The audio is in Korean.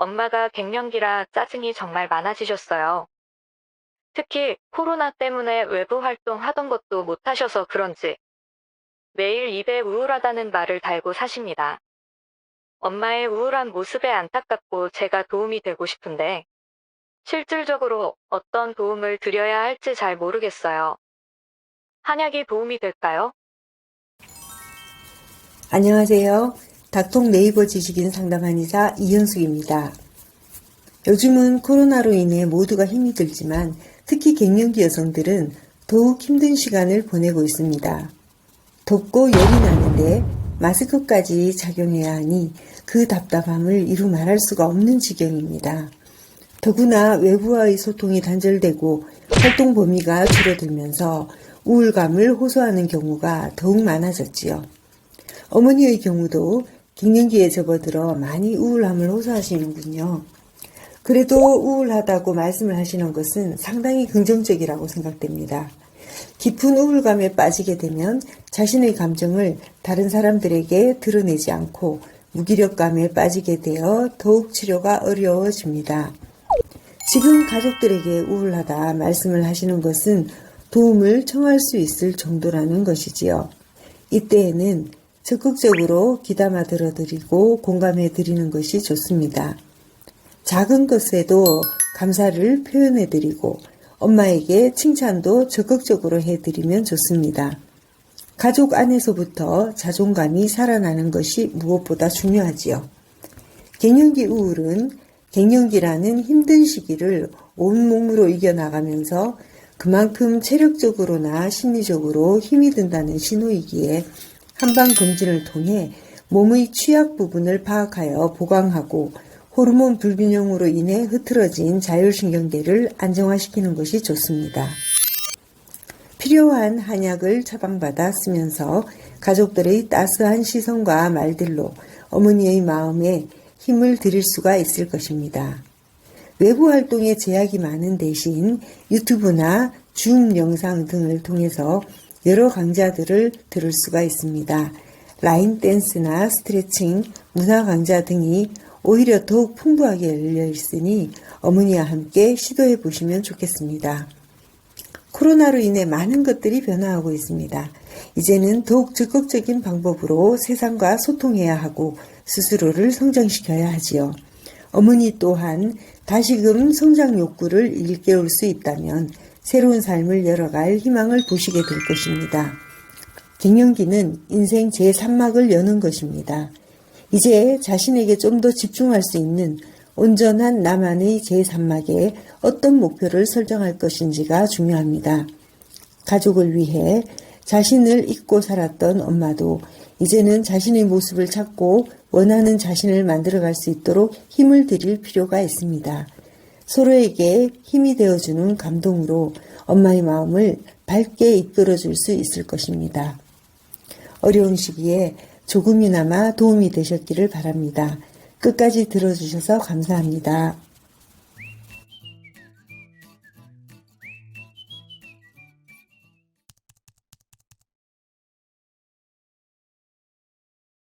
엄마가 갱년기라 짜증이 정말 많아지셨어요. 특히 코로나 때문에 외부 활동 하던 것도 못 하셔서 그런지 매일 입에 우울하다는 말을 달고 사십니다. 엄마의 우울한 모습에 안타깝고 제가 도움이 되고 싶은데 실질적으로 어떤 도움을 드려야 할지 잘 모르겠어요. 한약이 도움이 될까요? 안녕하세요. 닥통 네이버 지식인 상담 한 의사 이현숙입니다. 요즘은 코로나로 인해 모두가 힘이 들지만 특히 갱년기 여성들은 더욱 힘든 시간을 보내고 있습니다. 덥고 열이 나는데 마스크까지 착용해야 하니 그 답답함을 이루 말할 수가 없는 지경입니다. 더구나 외부와의 소통이 단절되고 활동 범위가 줄어들면서 우울감을 호소하는 경우가 더욱 많아졌지요. 어머니의 경우도 갱년기에 접어들어 많이 우울함을 호소하시는군요. 그래도 우울하다고 말씀을 하시는 것은 상당히 긍정적이라고 생각됩니다. 깊은 우울감에 빠지게 되면 자신의 감정을 다른 사람들에게 드러내지 않고 무기력감에 빠지게 되어 더욱 치료가 어려워집니다. 지금 가족들에게 우울하다 말씀을 하시는 것은 도움을 청할 수 있을 정도라는 것이지요. 이때에는 적극적으로 귀담아 들어드리고 공감해 드리는 것이 좋습니다. 작은 것에도 감사를 표현해 드리고 엄마에게 칭찬도 적극적으로 해 드리면 좋습니다. 가족 안에서부터 자존감이 살아나는 것이 무엇보다 중요하지요. 갱년기 우울은 갱년기라는 힘든 시기를 온몸으로 이겨나가면서 그만큼 체력적으로나 심리적으로 힘이 든다는 신호이기에 한방검진을 통해 몸의 취약 부분을 파악하여 보강하고 호르몬 불균형으로 인해 흐트러진 자율신경계를 안정화시키는 것이 좋습니다. 필요한 한약을 처방받아 쓰면서 가족들의 따스한 시선과 말들로 어머니의 마음에 힘을 드릴 수가 있을 것입니다. 외부 활동에 제약이 많은 대신 유튜브나 줌 영상 등을 통해서 여러 강좌들을 들을 수가 있습니다. 라인 댄스나 스트레칭, 문화 강좌 등이 오히려 더욱 풍부하게 열려 있으니 어머니와 함께 시도해 보시면 좋겠습니다. 코로나로 인해 많은 것들이 변화하고 있습니다. 이제는 더욱 적극적인 방법으로 세상과 소통해야 하고 스스로를 성장시켜야 하지요. 어머니 또한 다시금 성장 욕구를 일깨울 수 있다면 새로운 삶을 열어갈 희망을 보시게 될 것입니다. 갱년기는 인생 제3막을 여는 것입니다. 이제 자신에게 좀 더 집중할 수 있는 온전한 나만의 제3막에 어떤 목표를 설정할 것인지가 중요합니다. 가족을 위해 자신을 잊고 살았던 엄마도 이제는 자신의 모습을 찾고 원하는 자신을 만들어갈 수 있도록 힘을 드릴 필요가 있습니다. 서로에게 힘이 되어주는 감동으로 엄마의 마음을 밝게 이끌어줄 수 있을 것입니다. 어려운 시기에 조금이나마 도움이 되셨기를 바랍니다. 끝까지 들어주셔서 감사합니다.